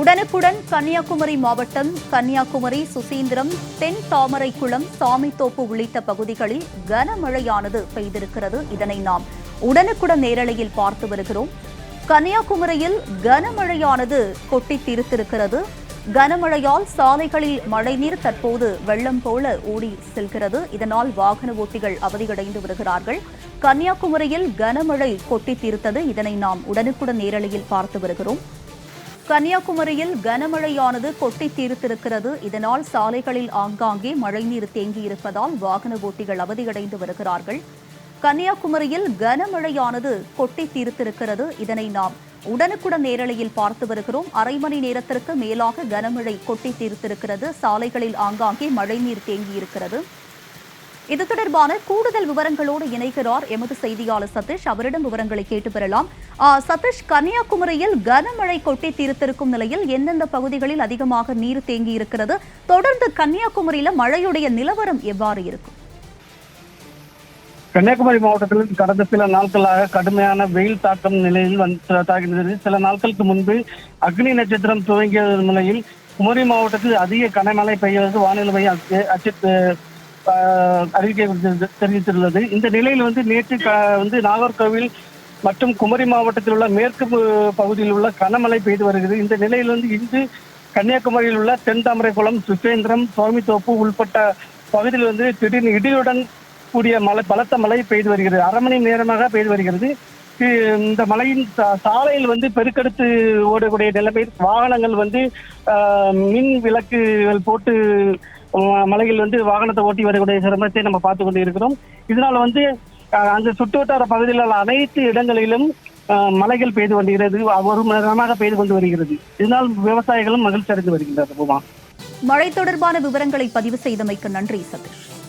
உடனுக்குடன் கன்னியாகுமரி மாவட்டம் கன்னியாகுமரி சுசீந்திரம் தென் தாமரைக்குளம் சாமித்தோப்பு உள்ளிட்ட பகுதிகளில் கனமழையானது பெய்திருக்கிறது. இதனை நாம் உடனுக்குடன் நேரலையில் பார்த்து வருகிறோம். கன்னியாகுமரியில் கனமழையானது கொட்டி தீர்த்திருக்கிறது. கனமழையால் சாலைகளில் மழைநீர் தற்போது வெள்ளம் போல ஓடி செல்கிறது. இதனால் வாகன ஓட்டிகள் அவதியடைந்து வருகிறார்கள். கன்னியாகுமரியில் கனமழை கொட்டி தீர்த்தது. இதனை நாம் உடனுக்குடன் நேரலையில் பார்த்து வருகிறோம். கன்னியாகுமரியில் கனமழையானது கொட்டி தீர்த்திருக்கிறது. இதனால் சாலைகளில் ஆங்காங்கே மழைநீர் தேங்கியிருப்பதால் வாகன ஓட்டிகள் அவதியடைந்து வருகிறார்கள். கன்னியாகுமரியில் கனமழையானது கொட்டி தீர்த்திருக்கிறது. இதனை நாம் உடனுக்குடன் நேரலையில் பார்த்து வருகிறோம். அரை மணி நேரத்திற்கு மேலாக கனமழை கொட்டி தீர்த்திருக்கிறது. சாலைகளில் ஆங்காங்கே மழைநீர் தேங்கியிருக்கிறது. இது தொடர்பான கூடுதல் விவரங்களோடு இணைகிறார் எமது செய்தியாளர் சதீஷ். அவரிடம் விவரங்களை கேட்டு பெறலாம். சதீஷ் கன்னியாகுமரியில் கனமழை கொட்டி தீர்த்திருக்கும் நிலையில் எந்தெந்த பகுதிகளில் அதிகமாக நீர் தேங்கி இருக்கிறது? தொடர்ந்து கன்னியாகுமரியில மழையுடைய நிலவரம் எவ்வாறு இருக்கும்? கன்னியாகுமரி மாவட்டத்தில் கடந்த சில நாட்களாக கடுமையான வெயில் தாக்கம் நிலையில் வந்து தாக்கினது சில நாட்களுக்கு முன்பு அக்னி நட்சத்திரம் துவங்கிய நிலையில் குமரி மாவட்டத்தில் அதிக கனமழை பெய்வது வானிலை அச்சு அறிவிக்கை தெரிவித்துள்ளது. இந்த நிலையில் வந்து நேற்று க- வந்து நாகர்கோவில் மற்றும் குமரி மாவட்டத்தில் உள்ள மேற்கு பகுதியில் உள்ள கனமழை பெய்து வருகிறது. இந்த நிலையில் வந்து இன்று கன்னியாகுமரியில் உள்ள தென் தாமரைக்குளம் சுசேந்திரம் சுவாமித்தோப்பு உள்பட்ட பகுதியில் வந்து திடீர்னு இடியுடன் கூடிய மழை பலத்த மழை பெய்து வருகிறது. அரை மணி நேரமாக பெய்து வருகிறது. இந்த மலையின் சாலையில் வந்து பெருக்கெடுத்து ஓடக்கூடிய நிலைமை வாகனங்கள் வந்து மின் விளக்குகள் போட்டு மலையில் வந்து வாகனத்தை ஓட்டி வரக்கூடிய சிரமத்தை நம்ம பார்த்து கொண்டு இருக்கிறோம். இதனால் வந்து ஆஹ், அந்த சுற்றுவட்டார பகுதியில் உள்ள அனைத்து இடங்களிலும் ஆஹ், பெய்து வருகிறது ஒரு நேரமாக பெய்து கொண்டு வருகிறது. இதனால் விவசாயிகளும் மகிழ்ச்சி அடைந்து வருகின்றனர் மழை தொடர்பான விவரங்களை பதிவு செய்தமைக்கு நன்றி சதீஷ்.